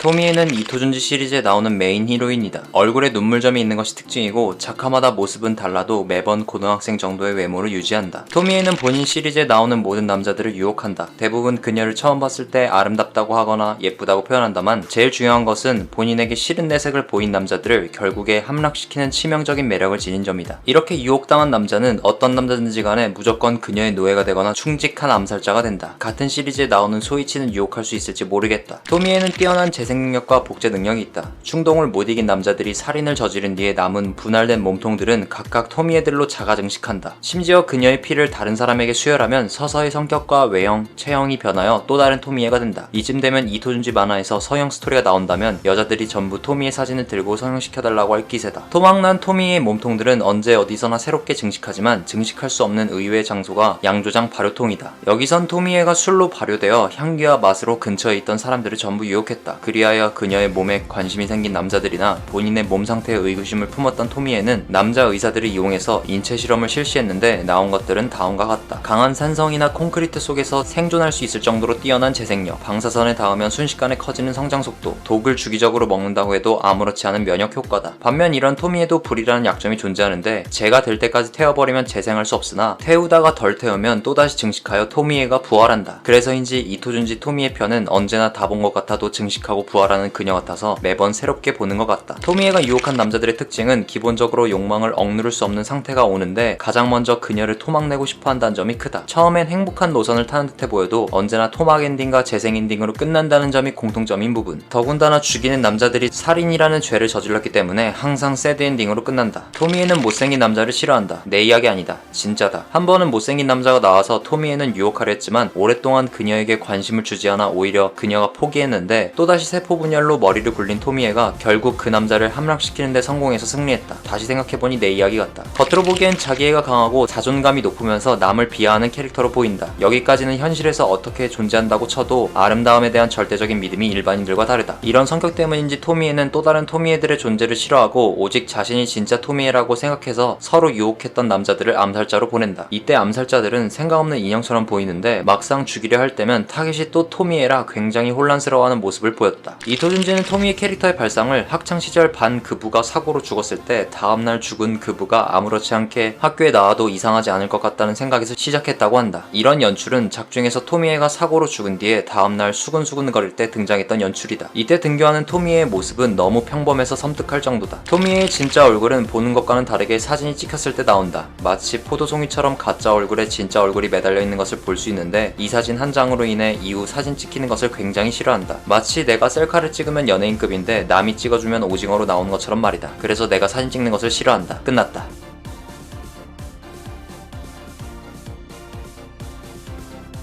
토미에는 이토준지 시리즈에 나오는 메인 히로인이다. 얼굴에 눈물점이 있는 것이 특징이고 작화마다 모습은 달라도 매번 고등학생 정도의 외모를 유지한다. 토미에는 본인 시리즈에 나오는 모든 남자들을 유혹한다. 대부분 그녀를 처음 봤을 때 아름답다고 하거나 예쁘다고 표현한다만 제일 중요한 것은 본인에게 싫은 내색을 보인 남자들을 결국에 함락시키는 치명적인 매력을 지닌 점이다. 이렇게 유혹당한 남자는 어떤 남자든지 간에 무조건 그녀의 노예가 되거나 충직한 암살자가 된다. 같은 시리즈에 나오는 소이치는 유혹할 수 있을지 모르겠다. 토미에는 뛰어난 재생 능력과 복제 능력이 있다. 충동을 못 이긴 남자들이 살인을 저지른 뒤에 남은 분할된 몸통들은 각각 토미에들로 자가 증식한다. 심지어 그녀의 피를 다른 사람에게 수혈하면 서서히 성격과 외형, 체형이 변하여 또 다른 토미에가 된다. 이쯤 되면 이토준지 만화에서 서형 스토리가 나온다면 여자들이 전부 토미의 사진을 들고 성형시켜달라고 할 기세다. 토막난 토미의 몸통들은 언제 어디서나 새롭게 증식하지만 증식할 수 없는 의외의 장소가 양조장 발효통이다. 여기선 토미에가 술로 발효되어 향기와 맛으로 근처에 있던 사람들을 전부 유혹했다. 그리 하여 그녀의 몸에 관심이 생긴 남자들이나 본인의 몸 상태에 의구심을 품었던 토미에는 남자 의사들을 이용해서 인체 실험을 실시했는데 나온 것들은 다음과 같다. 강한 산성이나 콘크리트 속에서 생존할 수 있을 정도로 뛰어난 재생력, 방사선에 닿으면 순식간에 커지는 성장 속도, 독을 주기적으로 먹는다고 해도 아무렇지 않은 면역 효과다. 반면 이런 토미에도 불이라는 약점이 존재하는데 재가 될 때까지 태워버리면 재생할 수 없으나 태우다가 덜 태우면 또다시 증식하여 토미에가 부활한다. 그래서인지 이토준지 토미의 편은 언제나 다 본 것 같아도 증식하고 부활하는 그녀 같아서 매번 새롭게 보는 것 같다. 토미에가 유혹한 남자들의 특징은 기본적으로 욕망을 억누를 수 없는 상태가 오는데 가장 먼저 그녀를 토막내고 싶어 한다는 점이 크다. 처음엔 행복한 노선을 타는 듯해 보여도 언제나 토막 엔딩과 재생 엔딩으로 끝난다는 점이 공통점인 부분. 더군다나 죽이는 남자들이 살인이라는 죄를 저질렀기 때문에 항상 새드 엔딩으로 끝난다. 토미에는 못생긴 남자를 싫어한다. 내 이야기 아니다. 진짜다. 한 번은 못생긴 남자가 나와서 토미에는 유혹하려 했지만 오랫동안 그녀에게 관심을 주지 않아 오히려 그녀가 포기했는데 또다시 세포 분열로 머리를 굴린 토미에가 결국 그 남자를 함락시키는데 성공해서 승리했다. 다시 생각해보니 내 이야기 같다. 겉으로 보기엔 자기애가 강하고 자존감이 높으면서 남을 비하하는 캐릭터로 보인다. 여기까지는 현실에서 어떻게 존재한다고 쳐도 아름다움에 대한 절대적인 믿음이 일반인들과 다르다. 이런 성격 때문인지 토미에는 또 다른 토미에들의 존재를 싫어하고 오직 자신이 진짜 토미에라고 생각해서 서로 유혹했던 남자들을 암살자로 보낸다. 이때 암살자들은 생각 없는 인형처럼 보이는데 막상 죽이려 할 때면 타겟이 또 토미에라 굉장히 혼란스러워하는 모습을 보였다. 이토준지는 토미의 캐릭터의 발상을 학창 시절 반 그부가 사고로 죽었을 때 다음날 죽은 그부가 아무렇지 않게 학교에 나와도 이상하지 않을 것 같다는 생각에서 시작했다고 한다. 이런 연출은 작중에서 토미에가 사고로 죽은 뒤에 다음날 수근수근 거릴 때 등장했던 연출이다. 이때 등교하는 토미에의 모습은 너무 평범해서 섬뜩할 정도다. 토미에의 진짜 얼굴은 보는 것과는 다르게 사진이 찍혔을 때 나온다. 마치 포도송이처럼 가짜 얼굴에 진짜 얼굴이 매달려 있는 것을 볼 수 있는데 이 사진 한 장으로 인해 이후 사진 찍히는 것을 굉장히 싫어한다. 마치 내가 셀카를 찍으면 연예인급인데 남이 찍어주면 오징어로 나오는 것처럼 말이다. 그래서 내가 사진 찍는 것을 싫어한다. 끝났다.